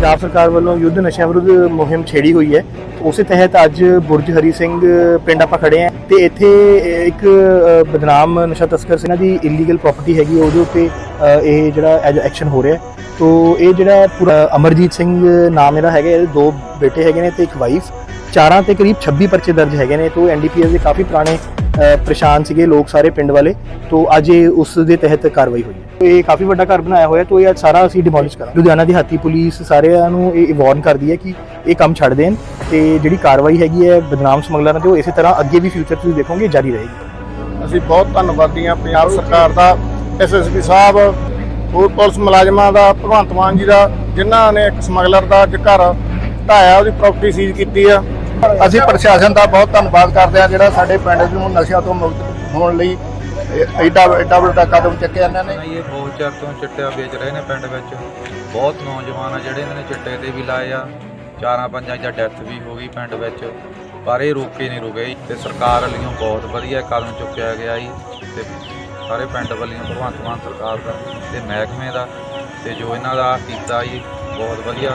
ਪੰਜਾਬ ਸਰਕਾਰ ਵੱਲੋਂ ਯੁੱਧ ਨਸ਼ਿਆਂ ਵਿਰੁੱਧ ਮੁਹਿੰਮ ਛੇੜੀ ਹੋਈ ਹੈ। ਉਸੇ ਤਹਿਤ ਅੱਜ ਬੁਰਜ ਹਰੀ ਸਿੰਘ ਪਿੰਡ ਆਪਾਂ ਖੜੇ ਆ ਤੇ ਇੱਥੇ ਇੱਕ ਬਦਨਾਮ ਨਸ਼ਾ ਤਸਕਰ ਸੀ। ਦੀ ਇਲੀਗਲ ਪ੍ਰਾਪਰਟੀ ਹੈਗੀ ਉਹਦੇ ਉੱਤੇ ਇਹ ਜਿਹੜਾ ਐਕਸ਼ਨ ਹੋ ਰਿਹਾ ਤੋ ਇਹ ਜਿਹੜਾ ਪੂਰਾ ਅਮਰਜੀਤ ਸਿੰਘ ਨਾਮ ਇਹਦਾ ਹੈਗਾ ਇਹਦੇ ਦੋ ਬੇਟੇ ਹੈਗੇ ਨੇ ਤੇ ਇੱਕ ਵਾਈਫ ਚਾਰਾਂ ਤੇ ਕਰੀਬ 26 ਪਰਚੇ ਦਰਜ ਹੈਗੇ ਨੇ। ਤੋਂ ਐਨਡੀਪੀਐਸ ਦੇ ਕਾਫੀ ਪੁਰਾਣੇ ਪਰੇਸ਼ਾਨ ਸੀਗੇ ਲੋਕ ਸਾਰੇ ਪਿੰਡ ਵਾਲੇ, ਤੋਂ ਅੱਜ ਇਹ ਉਸ ਦੇ ਤਹਿਤ ਕਾਰਵਾਈ ਹੋਈ ਹੈ। ਇਹ ਕਾਫੀ ਵੱਡਾ ਘਰ ਬਣਾਇਆ ਹੋਇਆ, ਤੋਂ ਇਹ ਅੱਜ ਸਾਰਾ ਅਸੀਂ ਡਿਮੋਲਿਸ਼ ਕਰਾਂਗੇ। ਲੁਧਿਆਣਾ ਦੀ ਹਾਤੀ ਪੁਲਿਸ ਸਾਰਿਆਂ ਨੂੰ ਇਹ ਵਾਰਨ ਕਰਦੀ ਹੈ ਕਿ ਇਹ ਕੰਮ ਛੱਡ ਦੇਣ ਤੇ ਜਿਹੜੀ ਕਾਰਵਾਈ ਹੈਗੀ ਹੈ ਬਦਨਾਮ ਸਮਗਲਰਾਂ ਤੇ ਉਹ ਇਸੇ ਤਰ੍ਹਾਂ ਅੱਗੇ ਵੀ ਫਿਊਚਰ ਤੁਸੀਂ ਦੇਖੋਗੇ, ਜਾਰੀ ਰਹੇਗੀ। ਅਸੀਂ ਬਹੁਤ ਧੰਨਵਾਦੀ ਹਾਂ ਪੰਜਾਬ ਸਰਕਾਰ ਦਾ ਐਸਐਸਪੀ ਸਾਹਿਬ, ਹੋਰ ਪੁਲਿਸ ਮੁਲਾਜ਼ਮਾਂ ਦਾ, ਭਗਵੰਤ ਮਾਨ ਜੀ ਦਾ, ਜਿਨ੍ਹਾਂ ਨੇ ਇੱਕ ਸਮਗਲਰ ਦਾ ਘਰ ਢਾਇਆ, ਉਹਦੀ ਪ੍ਰਾਪਰਟੀ ਸੀਜ਼ ਕੀਤੀ ਆ। ਅਸੀਂ ਪ੍ਰਸ਼ਾਸਨ ਦਾ ਬਹੁਤ ਧੰਨਵਾਦ ਕਰਦੇ ਹਾਂ ਜਿਹੜਾ ਸਾਡੇ ਪਿੰਡ ਨੂੰ ਨਸ਼ਿਆਂ ਤੋਂ ਮੁਕਤ ਹੋਣ ਲਈ ਇਹ ਐਡਾ ਐਡਾ ਵੱਡਾ ਕਦਮ ਚੱਕਿਆ ਇਹਨਾਂ ਨੇ। ਨਾ ਇਹ ਬਹੁਤ ਚਿਰ ਤੋਂ ਚਿੱਟਾ ਵੇਚ ਰਹੇ ਨੇ ਪਿੰਡ ਵਿੱਚ। ਬਹੁਤ ਨੌਜਵਾਨ ਆ ਜਿਹੜੇ ਇਹਨਾਂ ਨੇ ਚਿੱਟੇ ਤੇ ਵੀ ਲਾਏ ਆ। ਚਾਰਾਂ ਪੰਜਾਂ ਜਾਂ ਡੈਥ ਵੀ ਹੋ ਗਈ ਪਿੰਡ ਵਿੱਚ ਪਰ ਇਹ ਰੋਕੇ ਨਹੀਂ ਰੁਕੇ ਜੀ। ਤੇ ਸਰਕਾਰ ਵੱਲੋਂ ਬਹੁਤ ਵਧੀਆ ਕਦਮ ਚੁੱਕਿਆ ਗਿਆ ਜੀ। ਤੇ ਸਾਰੇ ਪਿੰਡ ਵੱਲੋਂ ਭਗਵੰਤ ਮਾਨ ਸਰਕਾਰ ਦਾ ਤੇ ਮਹਿਕਮੇ ਦਾ ਤੇ ਜੋ ਇਹਨਾਂ ਦਾ ਕੀਤਾ ਜੀ ਬਹੁਤ ਵਧੀਆ।